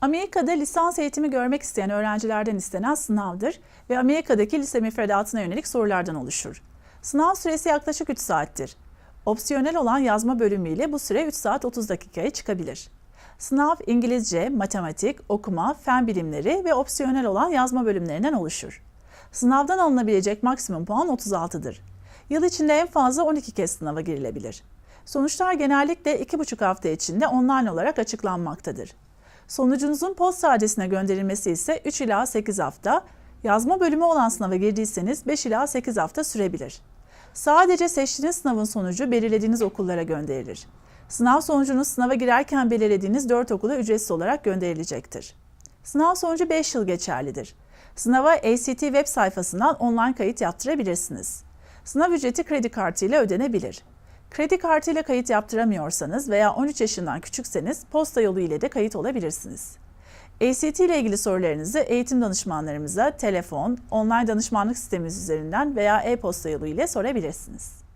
Amerika'da lisans eğitimi görmek isteyen öğrencilerden istenen sınavdır ve Amerika'daki lise müfredatına yönelik sorulardan oluşur. Sınav süresi yaklaşık 3 saattir. Opsiyonel olan yazma bölümüyle bu süre 3 saat 30 dakikaya çıkabilir. Sınav İngilizce, matematik, okuma, fen bilimleri ve opsiyonel olan yazma bölümlerinden oluşur. Sınavdan alınabilecek maksimum puan 36'dır. Yıl içinde en fazla 12 kez sınava girilebilir. Sonuçlar genellikle 2,5 hafta içinde online olarak açıklanmaktadır. Sonucunuzun posta adresine gönderilmesi ise 3 ila 8 hafta, yazma bölümü olan sınava girdiyseniz 5 ila 8 hafta sürebilir. Sadece seçtiğiniz sınavın sonucu belirlediğiniz okullara gönderilir. Sınav sonucunuz sınava girerken belirlediğiniz 4 okula ücretsiz olarak gönderilecektir. Sınav sonucu 5 yıl geçerlidir. Sınava ACT web sayfasından online kayıt yaptırabilirsiniz. Sınav ücreti kredi kartı ile ödenebilir. Kredi kartı ile kayıt yaptıramıyorsanız veya 13 yaşından küçükseniz posta yolu ile de kayıt olabilirsiniz. ACT ile ilgili sorularınızı eğitim danışmanlarımıza telefon, online danışmanlık sistemimiz üzerinden veya e-posta yolu ile sorabilirsiniz.